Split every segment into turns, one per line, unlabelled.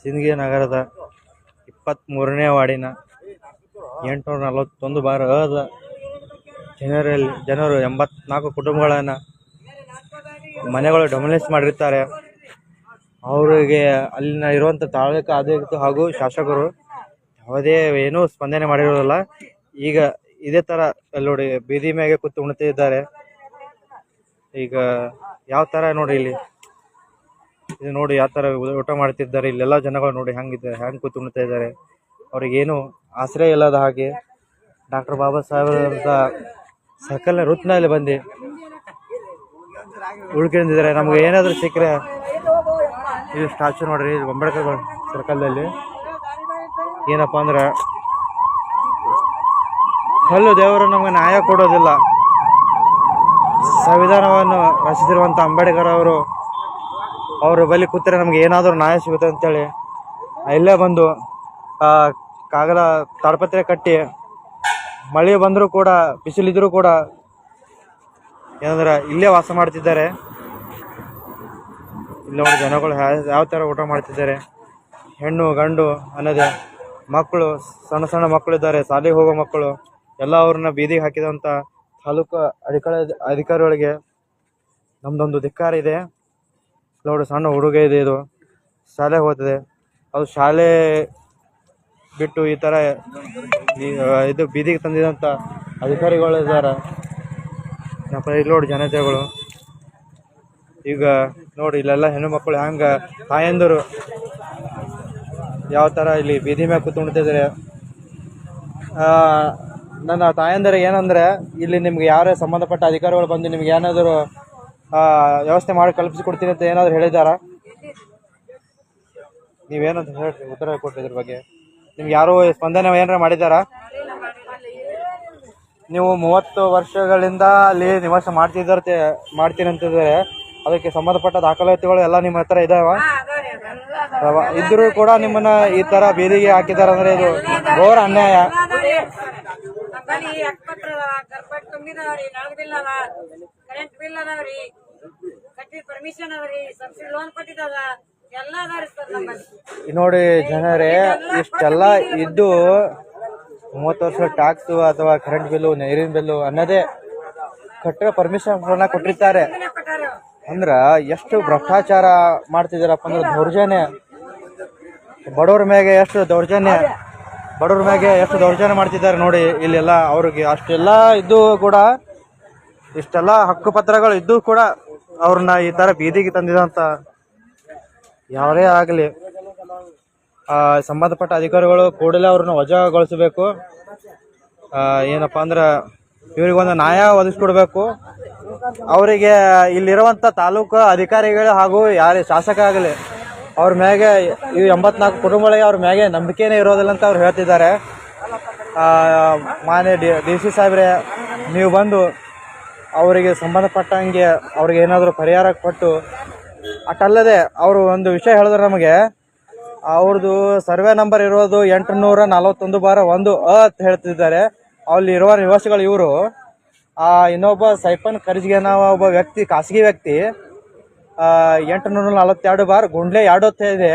ಸಿಂದಗಿ ನಗರದ ಇಪ್ಪತ್ತ್ಮೂರನೇ ವಾರ್ಡಿನ ಎಂಟುನೂರ ನಲವತ್ತೊಂದು ಬಾರ್ ಅದ. ಜನರಲ್ಲಿ ಜನರು ಎಂಬತ್ನಾಲ್ಕು ಕುಟುಂಬಗಳನ್ನು ಮನೆಗಳು ಡೊಮಿನೇಸ್ ಮಾಡಿರ್ತಾರೆ. ಅವರಿಗೆ ಅಲ್ಲಿನ ಇರುವಂಥ ತಾಲೂಕು ಆಡಳಿತ ಹಾಗೂ ಶಾಸಕರು ಯಾವುದೇ ಏನೂ ಸ್ಪಂದನೆ ಮಾಡಿರೋದಿಲ್ಲ. ಈಗ ಇದೇ ಥರ ಅಲ್ಲಿ ನೋಡಿ ಬೀದಿ ಮ್ಯಾಗೆ ಕೂತು ಉಣ್ತಿದ್ದಾರೆ ಈಗ ಯಾವ ಥರ ನೋಡಿ ಇಲ್ಲಿ? ಇದು ನೋಡಿ ಯಾವ ಥರ ಊಟ ಮಾಡ್ತಿದ್ದಾರೆ. ಇಲ್ಲೆಲ್ಲ ಜನಗಳು ನೋಡಿ ಹೆಂಗಿದೆ ಹೆಂಗೆ ಕೂತು ಉಣ್ತಾ ಇದ್ದಾರೆ. ಅವ್ರಿಗೇನು ಆಶ್ರಯ ಇಲ್ಲದ ಹಾಗೆ ಡಾಕ್ಟರ್ ಬಾಬಾ ಸಾಹೇಬರಂತ ಸಕಲ ವೃತ್ನಲ್ಲಿ ಬಂದು ಉಳ್ಕೊಂಡಿದ್ದಾರೆ. ನಮ್ಗೆ ಏನಾದರೂ ಸಿಕ್ಕರೆ ಇದು ಸ್ಟ್ಯಾಚು ನೋಡ್ರಿ ಅಂಬೇಡ್ಕರ್ ಸರ್ಕಲ್ದಲ್ಲಿ ಏನಪ್ಪ ಅಂದ್ರೆ ಕಲ್ಲು ದೇವರು ನಮಗೆ ನ್ಯಾಯ ಕೊಡೋದಿಲ್ಲ. ಸಂವಿಧಾನವನ್ನು ರಚಿಸಿರುವಂಥ ಅಂಬೇಡ್ಕರ್ ಅವರು ಅವರು ಬಳಿ ಕೂತರೆ ನಮ್ಗೆ ಏನಾದರೂ ನ್ಯಾಯ ಸಿಗುತ್ತೆ ಅಂತೇಳಿ. ಇಲ್ಲೇ ಬಂದು ಕಾಗದ ತಾಡ್ಪತ್ರೆ ಕಟ್ಟಿ, ಮಳೆ ಬಂದರೂ ಕೂಡ, ಬಿಸಿಲಿದ್ರೂ ಕೂಡ, ಏನಂದ್ರೆ ಇಲ್ಲೇ ವಾಸ ಮಾಡ್ತಿದ್ದಾರೆ. ಇಲ್ಲಿ ನೋಡಿ ಜನಗಳು ಯಾವ ಥರ ಊಟ ಮಾಡ್ತಿದ್ದಾರೆ. ಹೆಣ್ಣು, ಗಂಡು ಅನ್ನೋದೇ. ಮಕ್ಕಳು, ಸಣ್ಣ ಸಣ್ಣ ಮಕ್ಕಳಿದ್ದಾರೆ, ಶಾಲೆಗೆ ಹೋಗೋ ಮಕ್ಕಳು, ಎಲ್ಲ ಅವ್ರನ್ನ ಬೀದಿಗೆ ಹಾಕಿದಂಥ ತಾಲೂಕು ಅಧಿಕಾರಿ ಅಧಿಕಾರಿಗಳಿಗೆ ನಮ್ದೊಂದು ಧಿಕ್ಕಾರ ಇದೆ. ನೋಡಿ, ಸಣ್ಣ ಹುಡುಗ ಇದೆ ಇದು. ಶಾಲೆಗೆ ಹೋಗ್ತದೆ. ಅದು ಶಾಲೆ ಬಿಟ್ಟು ಈ ಥರ ಇದು ಬೀದಿಗೆ ತಂದಿದಂಥ ಅಧಿಕಾರಿಗಳು ಇದ್ದಾರೆ. ನಮ್ಮ ನೋಡಿ ಜನತೆಗಳು. ಈಗ ನೋಡಿ, ಇಲ್ಲೆಲ್ಲ ಹೆಣ್ಣು ಮಕ್ಕಳು ಹೆಂಗೆ ತಾಯಂದರು ಯಾವ ಥರ ಇಲ್ಲಿ ಬೀದಿ ಮ್ಯಾಗ ಕೂತ್ಕೊಂಡಿದ್ದಾರೆ ನನ್ನ ತಾಯಂದಿರು ಏನಂದ್ರೆ, ಇಲ್ಲಿ ನಿಮ್ಗೆ ಯಾರೇ ಸಂಬಂಧಪಟ್ಟ ಅಧಿಕಾರಿಗಳು ಬಂದು ನಿಮ್ಗೆ ಏನಾದರೂ ವ್ಯವಸ್ಥೆ ಮಾಡಿ ಕಲ್ಪಿಸಿಕೊಡ್ತೀನಿ ಅಂತ ಏನಾದರೂ ಹೇಳಿದಾರ ನೀವೇನಂತ ಹೇಳ್ರಿ, ಉತ್ತರ ಕೊಟ್ಟರೆ ಇದ್ರ ಬಗ್ಗೆ. ನಿಮ್ಗೆ ಯಾರು ಸ್ಪಂದನೆ ಏನಾರ ಮಾಡಿದಾರಾ ನೀವು ಮೂವತ್ತು ವರ್ಷಗಳಿಂದ ಅಲ್ಲಿ ನಿವಾಸ ಮಾಡ್ತಿದ್ದಾರ ಮಾಡ್ತೀನಿ ಅಂತಿದ್ರೆ ಅದಕ್ಕೆ ಸಂಬಂಧಪಟ್ಟ ದಾಖಲಾತಿಗಳು ಎಲ್ಲ ನಿಮ್ಮ ಹತ್ರ ಇದಾವ? ಇದ್ರೂ ಕೂಡ ನಿಮ್ಮನ್ನ ಈ ತರ ಬೀದಿಗೆ ಹಾಕಿದಾರೆ ಅಂದ್ರೆ ಇದು ಘೋರ ಅನ್ಯಾಯ.
ಕರೆಂಟ್ ಬಿಲ್ ಅದಾವ್ರಿ
ನೋಡಿ ಜನರೇ, ಇಷ್ಟೆಲ್ಲ ಇದ್ದು ಮೂವತ್ತು ವರ್ಷ ಟ್ಯಾಕ್ಸ್ ಅಥವಾ ಕರೆಂಟ್ ಬಿಲ್ಲು ನೀರಿನ ಬಿಲ್ಲು ಅನ್ನೋದೇ ಕಟ್ಟಿಗೆ ಪರ್ಮಿಷನ್ ಕೊಟ್ಟಿರ್ತಾರೆ. ಅಂದ್ರ ಎಷ್ಟು ಭ್ರಷ್ಟಾಚಾರ ಮಾಡ್ತಿದಾರಪ್ಪ ಅಂದ್ರೆ ದೌರ್ಜನ್ಯ. ಬಡವ್ರ ಮ್ಯಾಗೆ ಎಷ್ಟು ದೌರ್ಜನ್ಯ. ಬಡವ್ರ ಮ್ಯಾಗೆ ಎಷ್ಟು ದೌರ್ಜನ್ಯ ಮಾಡ್ತಿದ್ದಾರೆ ನೋಡಿ ಇಲ್ಲೆಲ್ಲ ಅವ್ರಿಗೆ ಅಷ್ಟೆಲ್ಲ ಇದ್ದು ಕೂಡ, ಇಷ್ಟೆಲ್ಲ ಹಕ್ಕುಪತ್ರಗಳು ಇದ್ದು ಕೂಡ ಅವ್ರನ್ನ ಈ ತರ ಬೀದಿಗೆ ತಂದಿದಂತ ಯಾರೇ ಆಗಲಿ ಸಂಬಂಧಪಟ್ಟ ಅಧಿಕಾರಿಗಳು ಕೂಡಲೇ ಅವ್ರನ್ನ ವಜಾಗೊಳಿಸಬೇಕು. ಆ, ಏನಪ್ಪಾ ಅಂದ್ರೆ ಇವರಿಗೊಂದು ನ್ಯಾಯ ಒದಗಿಸ್ಕೊಡ್ಬೇಕು. ಅವರಿಗೆ ಇಲ್ಲಿರುವಂತ ತಾಲೂಕು ಅಧಿಕಾರಿಗಳು ಹಾಗೂ ಯಾರೇ ಶಾಸಕ ಆಗಲಿ ಅವ್ರ ಮ್ಯಾಗೆ ಈ ಎಂಬತ್ನಾಲ್ಕು ಕುಟುಂಬಗಳಿಗೆ ಅವ್ರ ಮ್ಯಾಗೆ ನಂಬಿಕೆನೇ ಇರೋದಿಲ್ಲ ಅಂತ ಅವ್ರು ಹೇಳ್ತಿದ್ದಾರೆ. ಆ, ಮಾನ್ಯ ಡಿ ಡಿ ಸಿ ಸಾಹೇಬ್ರೆ ನೀವು ಬಂದು ಅವರಿಗೆ ಸಂಬಂಧಪಟ್ಟಂಗೆ ಅವ್ರಿಗೆ ಏನಾದರೂ ಪರಿಹಾರ ಕೊಟ್ಟು ಅಷ್ಟಲ್ಲದೆ ಅವರು ಒಂದು ವಿಷಯ ಹೇಳಿದ್ರೆ ನಮಗೆ, ಅವ್ರದ್ದು ಸರ್ವೆ ನಂಬರ್ ಇರೋದು ಎಂಟುನೂರ ನಲವತ್ತೊಂದು ಬಾರ ಒಂದು ಅ ಅಂತ ಹೇಳ್ತಿದ್ದಾರೆ. ಅಲ್ಲಿ ಇರುವ ನಿವಾಸಿಗಳು ಇವರು. ಆ, ಇನ್ನೊಬ್ಬ ಕರ್ಜಿಗೆ ನಾವು ಒಬ್ಬ ವ್ಯಕ್ತಿ, ಖಾಸಗಿ ವ್ಯಕ್ತಿ ಎಂಟುನೂರ ನಲವತ್ತೆರಡು ಬಾರ್ ಗುಂಡ್ಲೆ ಎರಡು ಹೊತ್ತ ಇದೆ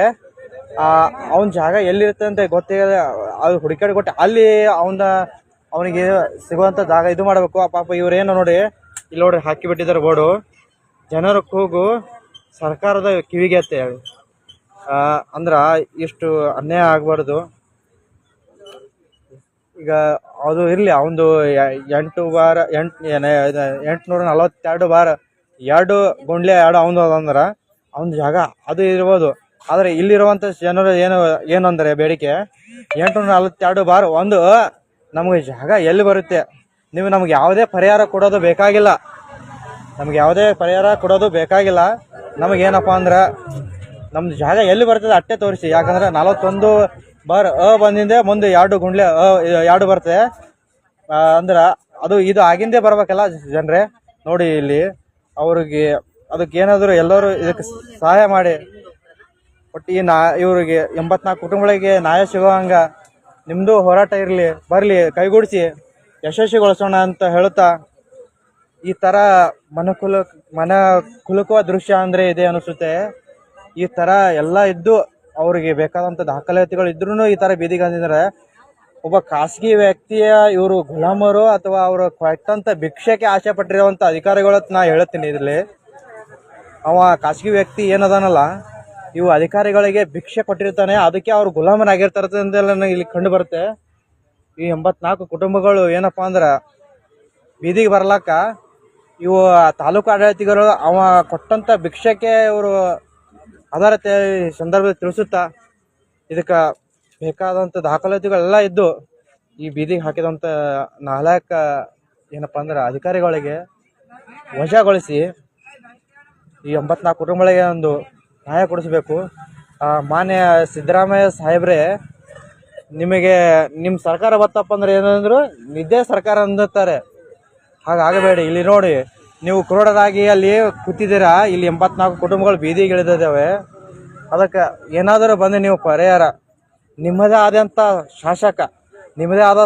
ಅವನ ಜಾಗ ಎಲ್ಲಿರುತ್ತೆ ಅಂತ ಗೊತ್ತಿಲ್ಲ. ಅದು ಹುಡುಕಾಡಿ ಕೊಟ್ಟು. ಅಲ್ಲಿ ಅವನ ಅವನಿಗೆ ಸಿಗುವಂಥ ಜಾಗ ಇದು ಮಾಡಬೇಕು. ಆ ಪಾಪ ಇವ್ರೇನು ನೋಡಿ, ಇಲ್ಲಿ ನೋಡಿ ಹಾಕಿ ಬಿಟ್ಟಿದ್ದಾರೆ ಬೋರ್ಡು. ಜನರ ಕೂಗು ಸರ್ಕಾರದ ಕಿವಿಗೆ ಅಂತ ಹೇಳಿ. ಅಂದ್ರ ಇಷ್ಟು ಅನ್ಯಾಯ ಆಗಬಾರ್ದು. ಈಗ ಅದು ಇರಲಿ ಅವನದು ಎಂಟು ಬಾರ ಎಂಟು ಎಂಟುನೂರ ನಲವತ್ತೆರಡು ಬಾರ ಎರಡು ಗುಂಡ್ಲೆ, ಎರಡು ಅವನು ಅಂದ್ರೆ ಅವನ ಜಾಗ ಅದು ಇರ್ಬೋದು. ಆದರೆ ಇಲ್ಲಿರುವಂಥ ಜನರು ಏನು ಏನು ಅಂದರೆ ಬೇಡಿಕೆ, ಎಂಟುನೂರ ನಲವತ್ತೆರಡು ಬಾರ್ ಒಂದು ನಮಗೆ ಜಾಗ ಎಲ್ಲಿ ಬರುತ್ತೆ? ನೀವು ನಮ್ಗೆ ಯಾವುದೇ ಪರಿಹಾರ ಕೊಡೋದು ಬೇಕಾಗಿಲ್ಲ. ನಮ್ಗೆ ಯಾವುದೇ ಪರಿಹಾರ ಕೊಡೋದು ಬೇಕಾಗಿಲ್ಲ. ನಮಗೇನಪ್ಪ ಅಂದ್ರೆ ನಮ್ದು ಜಾಗ ಎಲ್ಲಿ ಬರ್ತದೆ ಅಟ್ಟೆ ತೋರಿಸಿ. ಯಾಕಂದ್ರೆ ನಲವತ್ತೊಂದು ಬಾರ್ ಅ ಬಂದಿಂದೆ, ಮುಂದೆ ಎರಡು ಗುಂಡ್ಲೆ ಅ ಎರಡು ಬರ್ತದೆ. ಅಂದ್ರೆ ಅದು ಇದು ಆಗಿಂದೇ ಬರ್ಬೇಕಲ್ಲ ಜನರೇ. ನೋಡಿ ಇಲ್ಲಿ ಅವ್ರಿಗೆ ಅದಕ್ಕೆ ಏನಾದರೂ ಎಲ್ಲರೂ ಇದಕ್ಕೆ ಸಹಾಯ ಮಾಡಿ. ಒಟ್ಟು ಈ ನಾ, ಇವರಿಗೆ ಎಂಬತ್ನಾಲ್ಕು ಕುಟುಂಬಗಳಿಗೆ ನ್ಯಾಯ ಸಿಗೋ ಹಂಗ ನಿಮ್ಮದು ಹೋರಾಟ ಇರಲಿ, ಬರಲಿ, ಕೈಗೂಡಿಸಿ, ಯಶಸ್ವಿಗೊಳಿಸೋಣ ಅಂತ ಹೇಳುತ್ತಾ? ಈ ಥರ ಮನಕುಲ ಮನ ಕುಲುಕುವ ದೃಶ್ಯ ಅಂದರೆ ಇದೆ ಅನಿಸುತ್ತೆ. ಈ ಥರ ಎಲ್ಲ ಇದ್ದು ಅವರಿಗೆ ಬೇಕಾದಂತ ದಾಖಲಾತಿಗಳು ಇದ್ರೂ ಈ ತರ ಬೀದಿಗಂದಿದ್ದಾರೆ ಒಬ್ಬ ಖಾಸಗಿ ವ್ಯಕ್ತಿಯ ಇವರು ಗುಲಾಮರು ಅಥವಾ ಅವರು ಕೊಟ್ಟಂಥ ಭಿಕ್ಷೆಗೆ ಆಸೆ ಪಟ್ಟಿರುವಂತ ಅಧಿಕಾರಿಗಳ ನಾ ಹೇಳ್ತೀನಿ ಇದರಲ್ಲಿ. ಅವ ಖಾಸಗಿ ವ್ಯಕ್ತಿ ಏನದಾನಲ್ಲ ಇವು ಅಧಿಕಾರಿಗಳಿಗೆ ಭಿಕ್ಷೆ ಕೊಟ್ಟಿರ್ತಾನೆ. ಅದಕ್ಕೆ ಅವ್ರು ಗುಲಾಮರಾಗಿರ್ತಾರೆ ಅಂತೆಲ್ಲ ಇಲ್ಲಿ ಕಂಡು ಬರುತ್ತೆ ಈ ಎಂಬತ್ನಾಲ್ಕು ಕುಟುಂಬಗಳು ಏನಪ್ಪಾ ಅಂದ್ರೆ ಬೀದಿಗೆ ಬರ್ಲಾಕ ಇವು ತಾಲೂಕು ಆಡಳಿತಗಳು ಅವ ಕೊಟ್ಟಂತ ಭಿಕ್ಷಕ್ಕೆ ಇವರು ಆಧಾರತೆ ಈ ಸಂದರ್ಭದಲ್ಲಿ ತಿಳಿಸುತ್ತಾ ಇದಕ್ಕೆ ಬೇಕಾದಂತ ದಾಖಲಾತಿಗಳೆಲ್ಲ ಇದ್ದು ಈ ಬೀದಿಗೆ ಹಾಕಿದಂತ ನಾಲ್ಕ ಏನಪ್ಪಾ ಅಂದ್ರೆ ಅಧಿಕಾರಿಗಳಿಗೆ ವಜಾಗೊಳಿಸಿ ಈ ಎಂಬತ್ನಾಲ್ಕು ಕುಟುಂಬಗಳಿಗೆ ಒಂದು ನ್ಯಾಯ ಕೊಡಿಸ್ಬೇಕು. ಮಾನ್ಯ ಸಿದ್ದರಾಮಯ್ಯ ಸಾಹೇಬ್ರೆ, ನಿಮಗೆ ನಿಮ್ಮ ಸರ್ಕಾರ ಬತ್ತಪ್ಪ ಅಂದ್ರೆ ಏನಂದ್ರು ನಿದ್ದೆ ಸರ್ಕಾರ ಅಂದಿರ್ತಾರೆ ಹಾಗಾಗಬೇಡಿ, ಇಲ್ಲಿ ನೋಡಿ, ನೀವು ಕ್ರೋಡರಾಗಿ ಅಲ್ಲಿ ಕೂತಿದ್ದೀರಾ, ಇಲ್ಲಿ ಎಂಬತ್ನಾಲ್ಕು ಕುಟುಂಬಗಳು ಬೀದಿಗಿಳಿದಿದ್ದಾವೆ. ಅದಕ್ಕೆ ಏನಾದರೂ ಬಂದು ನೀವು ಪರಿಹಾರ. ನಿಮ್ಮದೇ ಆದಂಥ ಶಾಸಕ, ನಿಮ್ಮದೇ ಆದ